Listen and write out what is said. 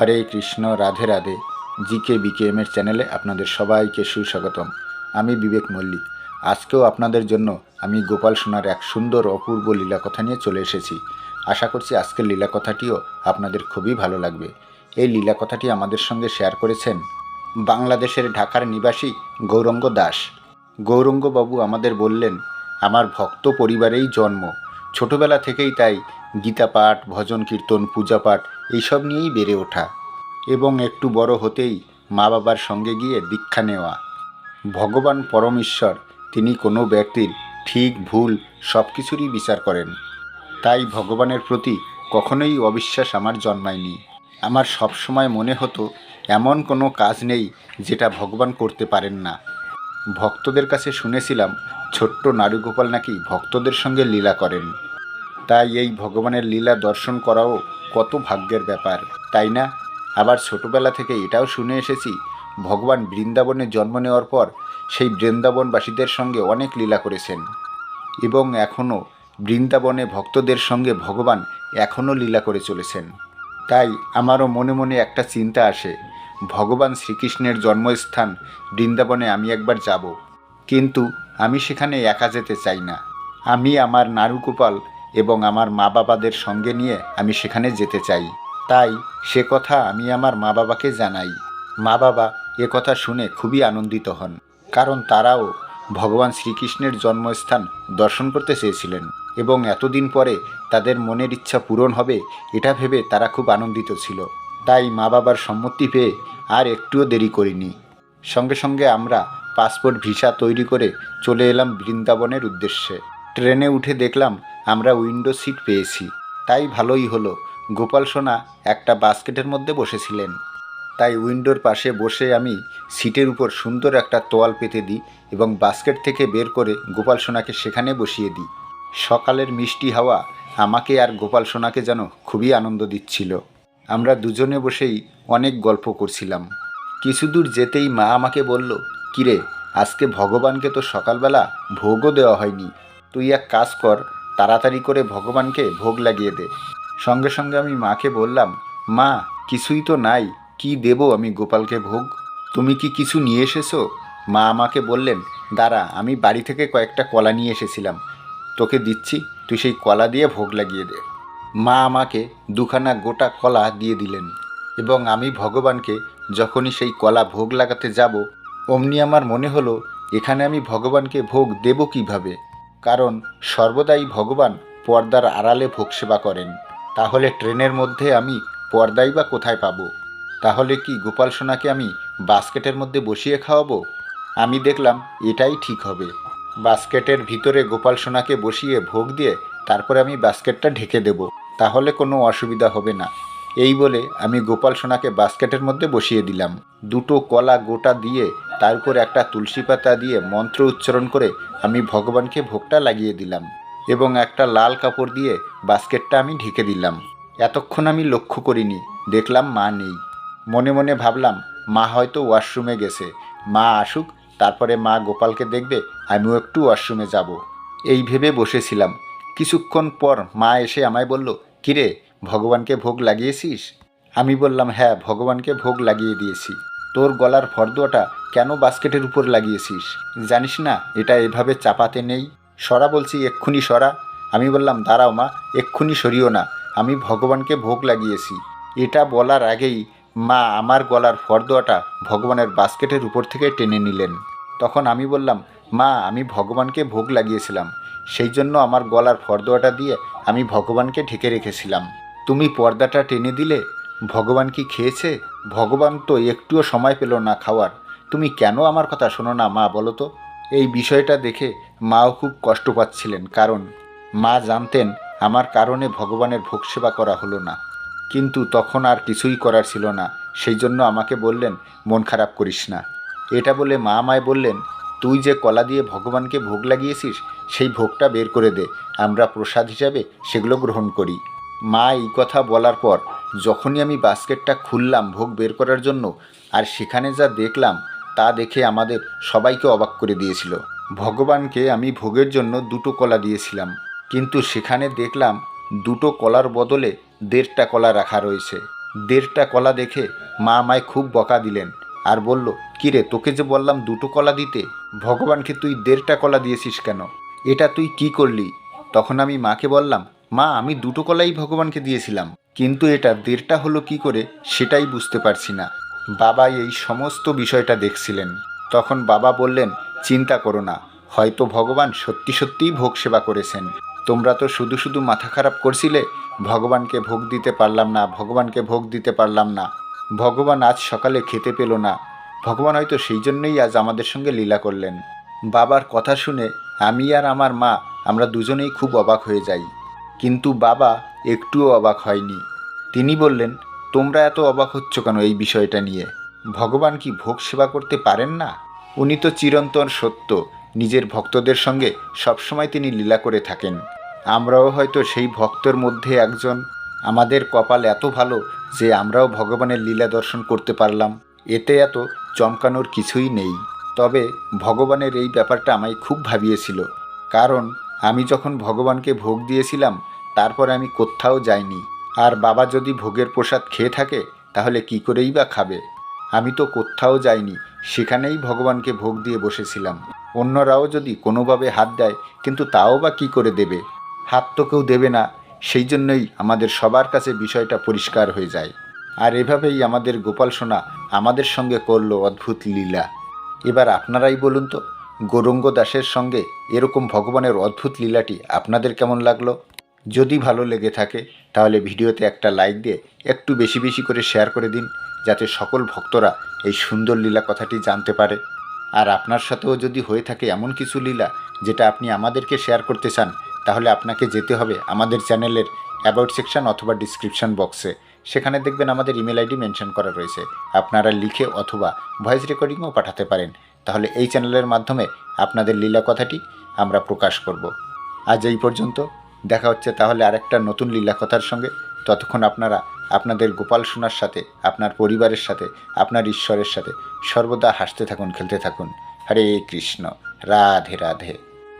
Hare Krishna, Radhe Radhe. G K B K M এর চ্যানেলে আপনাদের সবাইকে সুস্বাগতম। আমি বিবেক মল্লিক। আজকেও আপনাদের জন্য আমি গোপাল সোনার এক সুন্দর অপূর্ব লীলা কথা নিয়ে চলে এসেছি। আশা করছি আজকের লীলা কথাটিও আপনাদের খুবই ভালো লাগবে। এই লীলা কথাটি আমাদের সঙ্গে শেয়ার করেছেন বাংলাদেশের ঢাকার নিবাসী গৌরঙ্গ দাস। গৌরঙ্গবাবু আমাদের বললেন, আমার ভক্ত পরিবারেই জন্ম। ছোটবেলা থেকেই তাই গীতা পাঠ ভজন কীর্তন পূজা পাঠ এইসব নিয়েই বেড়ে ওঠা এবং একটু বড় হতেই মা বাবার সঙ্গে গিয়ে দীক্ষা নেওয়া। ভগবান পরমেশ্বর, তিনি কোনো ব্যক্তির ঠিক, ভুল সব কিছুরই বিচার করেন। তাই ভগবানের প্রতি কখনোই অবিশ্বাস আমার জন্মায়নি। আমার সবসময় মনে হতো, এমন কোনো কাজ নেই যেটা ভগবান করতে পারেন না। ভক্তদের কাছে শুনেছিলাম, ছোট্ট নারুগোপাল নাকি ভক্তদের সঙ্গে লীলা করেন। তাই এই ভগবানের লীলা দর্শন করাও কত ভাগ্যের ব্যাপার, তাই না? আবার ছোটবেলা থেকে এটাও শুনে এসেছি, ভগবান বৃন্দাবনে জন্ম নেওয়ার পর সেই বৃন্দাবনবাসীদের সঙ্গে অনেক লীলা করেছেন। এবং এখনও বৃন্দাবনে ভক্তদের সঙ্গে ভগবান এখনও লীলা করে চলেছেন। তাই আমারও মনে মনে একটা চিন্তা আসে, ভগবান শ্রীকৃষ্ণের জন্মস্থান বৃন্দাবনে আমি একবার যাব, কিন্তু আমি সেখানে একা যেতে চাই না। আমি আমার নারুগোপাল এবং আমার মা বাবাদের সঙ্গে নিয়ে আমি সেখানে যেতে চাই। তাই সে কথা আমি আমার মা বাবাকে জানাই। মা বাবা এ কথা শুনে খুবই আনন্দিত হন, কারণ তারাও ভগবান শ্রীকৃষ্ণের জন্মস্থান দর্শন করতে চেয়েছিলেন এবং এতদিন পরে তাদের মনের ইচ্ছা পূরণ হবে এটা ভেবে তারা খুব আনন্দিত ছিল। তাই মা বাবার সম্মতি পেয়ে আর একটুও দেরি করিনি। সঙ্গে সঙ্গে আমরা পাসপোর্ট ভিসা তৈরি করে চলে এলাম বৃন্দাবনের উদ্দেশ্যে। ট্রেনে উঠে দেখলাম আমরা উইন্ডো সিট পেয়েছি। তাই ভালোই হলো। গোপাল সোনা একটা বাস্কেটের মধ্যে বসেছিলেন। তাই উইন্ডোর পাশে বসে আমি সিটের উপর সুন্দর একটা তোয়াল পেতে দিই এবং বাস্কেট থেকে বের করে গোপাল সোনাকে সেখানে বসিয়ে দিই। সকালের মিষ্টি হাওয়া আমাকে আর গোপাল সোনাকে যেন খুবই আনন্দ দিচ্ছিল। আমরা দুজনে বসেই অনেক গল্প করছিলাম। কিছু দূর যেতেই মা আমাকে বলল, কিরে, আজকে ভগবানকে তো সকালবেলা ভোগও দেওয়া হয়নি। তুই এক কাজ কর তাড়াতাড়ি করে ভগবানকে ভোগ লাগিয়ে দে। সঙ্গে সঙ্গে আমি মাকে বললাম, মা, কিছুই তো নাই, কি দেব আমি গোপালকে ভোগ? তুমি কি কিছু নিয়ে এসেছ? মা আমাকে বললেন, দাঁড়া, আমি বাড়ি থেকে কয়েকটা কলা নিয়ে এসেছিলাম। তোকে দিচ্ছি, তুই সেই কলা দিয়ে ভোগ লাগিয়ে দে। মা আমাকে দুখানা গোটা কলা দিয়ে দিলেন এবং আমি ভগবানকে যখনই সেই কলা ভোগ লাগাতে যাব, অমনি আমার মনে হলো, এখানে আমি ভগবানকে ভোগ দেব কীভাবে? কারণ সর্বদাই ভগবান পর্দার আড়ালে ভোগ সেবা করেন। তাহলে ট্রেনের মধ্যে আমি পর্দাই বা কোথায় পাবো? তাহলে কি গোপাল সোনাকে আমি বাস্কেটের মধ্যে বসিয়ে খাওয়াবো? আমি দেখলাম এটাই ঠিক হবে। বাস্কেটের ভিতরে গোপাল সোনাকে বসিয়ে ভোগ দিয়ে তারপরে আমি বাস্কেটটা ঢেকে দেব। তাহলে কোনো অসুবিধা হবে না। এই বলে আমি গোপাল সোনাকে বাস্কেটের মধ্যে বসিয়ে দিলাম। দুটো কলা গোটা দিয়ে তার উপর একটা তুলসী পাতা দিয়ে মন্ত্র উচ্চারণ করে আমি ভগবানকে ভোগটা লাগিয়ে দিলাম এবং একটা লাল কাপড় দিয়ে বাস্কেটটা আমি ঢেকে দিলাম। এতক্ষণ আমি লক্ষ্য করিনি, দেখলাম মা নেই। মনে মনে ভাবলাম, মা হয়তো ওয়াশরুমে গেছে। মা আসুক, তারপরে মা গোপালকে দেখবে আমিও একটু ওয়াশরুমে যাব। এই ভেবে বসেছিলাম। কিছুক্ষণ পর মা এসে আমায় বলল, কিরে, ভগবানকে ভোগ লাগিয়েছিস? আমি বললাম হ্যাঁ ভগবানকে ভোগ লাগিয়ে দিয়েছি। তোর গলার ফর্দটা কেন বাস্কেটের উপর লাগিয়েছিস? জানিস না, এটা এভাবে চাপাতে নেই। সরা বলছি, এক্ষুনি সরা। আমি বললাম, দাঁড়াও মা, এক্ষুনি সরিও না। আমি ভগবানকে ভোগ লাগিয়েছি। এটা বলার আগেই মা আমার গলার ফর্দটা ভগবানের বাস্কেটের উপর থেকে টেনে নিলেন। তখন আমি বললাম, মা, আমি ভগবানকে ভোগ লাগিয়েছিলাম। সেই জন্য আমার গলার ফর্দটা দিয়ে আমি ভগবানকে ঢেকে রেখেছিলাম। তুমি পর্দাটা টেনে দিলে? ভগবান কি খেয়েছে? ভগবান তো একটুও সময় পেল না খাওয়ার। তুমি কেন আমার কথা শোনো না, মা, বলো তো? এই বিষয়টা দেখে মাও খুব কষ্ট পাচ্ছিলেন, কারণ মা জানতেন আমার কারণে ভগবানের ভোগ সেবা করা হলো না। কিন্তু তখন আর কিছুই করার ছিল না। সেই জন্য আমাকে বললেন, মন খারাপ করিস না। এটা বলে মা আমায় বললেন, তুই যে কলা দিয়ে ভগবানকে ভোগ লাগিয়েছিস, সেই ভোগটা বের করে দে। আমরা প্রসাদ হিসাবে সেগুলো গ্রহণ করি। মা এই কথা বলার পর যখনই আমি বাস্কেটটা খুললাম, ভোগ বের করার জন্য, আর সেখানে যা দেখলাম, তা দেখে আমাদের সবাইকে অবাক করে দিয়েছিল। ভগবানকে আমি ভোগের জন্য দুটো কলা দিয়েছিলাম, কিন্তু সেখানে দেখলাম দুটো কলার বদলে দেড়টা কলা রাখা রয়েছে। দেড়টা কলা দেখে মা আমায় খুব বকা দিলেন আর বলল, কিরে, তোকে যে বললাম দুটো কলা দিতে, ভগবানকে তুই দেড়টা কলা দিয়েছিস কেন? এটা তুই কি করলি? তখন আমি মাকে বললাম মা, আমি দুটো কলাই ভগবানকে দিয়েছিলাম, কিন্তু এটা দেড়টা হলো কি করে সেটাই বুঝতে পারছি না। বাবা এই সমস্ত বিষয়টা দেখছিলেন। তখন বাবা বললেন, চিন্তা করো না, হয়তো ভগবান সত্যি সত্যিই ভোগ সেবা করেছেন। তোমরা তো শুধু শুধু মাথা খারাপ করছিলে, ভগবানকে ভোগ দিতে পারলাম না, ভগবানকে ভোগ দিতে পারলাম না। ভগবান আজ সকালে খেতে পেল না। ভগবান হয়তো সেই জন্যই আজ আমাদের সঙ্গে লীলা করলেন। বাবার কথা শুনে আমি আর আমার মা, আমরা দুজনেই খুব অবাক হয়ে যাই। কিন্তু বাবা একটুও অবাক হয়নি। তিনি বললেন, তোমরা এত অবাক হচ্ছ কেন এই বিষয়টা নিয়ে? ভগবান কি ভোগ সেবা করতে পারেন না? উনি তো চিরন্তন সত্য, নিজের ভক্তদের সঙ্গে সবসময় তিনি লীলা করে থাকেন। আমরাও হয়তো সেই ভক্তর মধ্যে একজন। আমাদের কপাল এত ভালো যে আমরাও ভগবানের লীলা দর্শন করতে পারলাম। এতে এত চমকানোর কিছুই নেই। তবে ভগবানের এই ব্যাপারটা আমায় খুব ভাবিয়েছিল। কারণ আমি যখন ভগবানকে ভোগ দিয়েছিলাম তারপর আমি কোথাও যাইনি। আর বাবা যদি ভোগের প্রসাদ খেয়ে থাকে, তাহলে কি করেই বা খাবে? আমি তো কোথাও যাইনি, সেখানেই ভগবানকে ভোগ দিয়ে বসেছিলাম। অন্যরাও যদি কোনোভাবে হাত দেয়, কিন্তু তাও বা কী করে দেবে? হাত তো কেউ দেবে না, সেই জন্যই আমাদের সবার কাছে বিষয়টা পরিষ্কার হয়ে যায়। আর এভাবেই আমাদের গোপাল সোনা আমাদের সঙ্গে করল অদ্ভুত লীলা। এবার আপনারাই বলুন তো, গৌরঙ্গ দাসের সঙ্গে এরকম ভগবানের অদ্ভুত লীলাটি আপনাদের কেমন লাগল? যদি ভালো লেগে থাকে, তাহলে ভিডিওতে একটা লাইক দিয়ে একটু বেশি বেশি করে শেয়ার করে দিন, যাতে সকল ভক্তরা এই সুন্দর লীলা কথাটি জানতে পারে। আর আপনার সাথেও যদি হয়ে থাকে এমন কিছু লীলা, যেটা আপনি আমাদেরকে শেয়ার করতে চান, তাহলে আপনাকে যেতে হবে আমাদের চ্যানেলের অ্যাবাউট সেকশন অথবা ডিসক্রিপশন বক্সে সেখানে দেখবেন আমাদের ইমেল আইডি মেনশন করা রয়েছে। আপনারা লিখে অথবা ভয়েস রেকর্ডিংও পাঠাতে পারেন। তাহলে এই চ্যানেলের মাধ্যমে আপনাদের লীলা কথাটি আমরা প্রকাশ করব। আজ এই পর্যন্ত। দেখা হচ্ছে তাহলে আরেকটা নতুন লীলা কথার সঙ্গে। ততক্ষণ আপনারা আপনাদের গোপাল সোনার সাথে, আপনার পরিবারের সাথে, আপনার ঈশ্বরের সাথে সর্বদা হাসতে থাকুন, খেলতে থাকুন। হরে কৃষ্ণ। রাধে রাধে।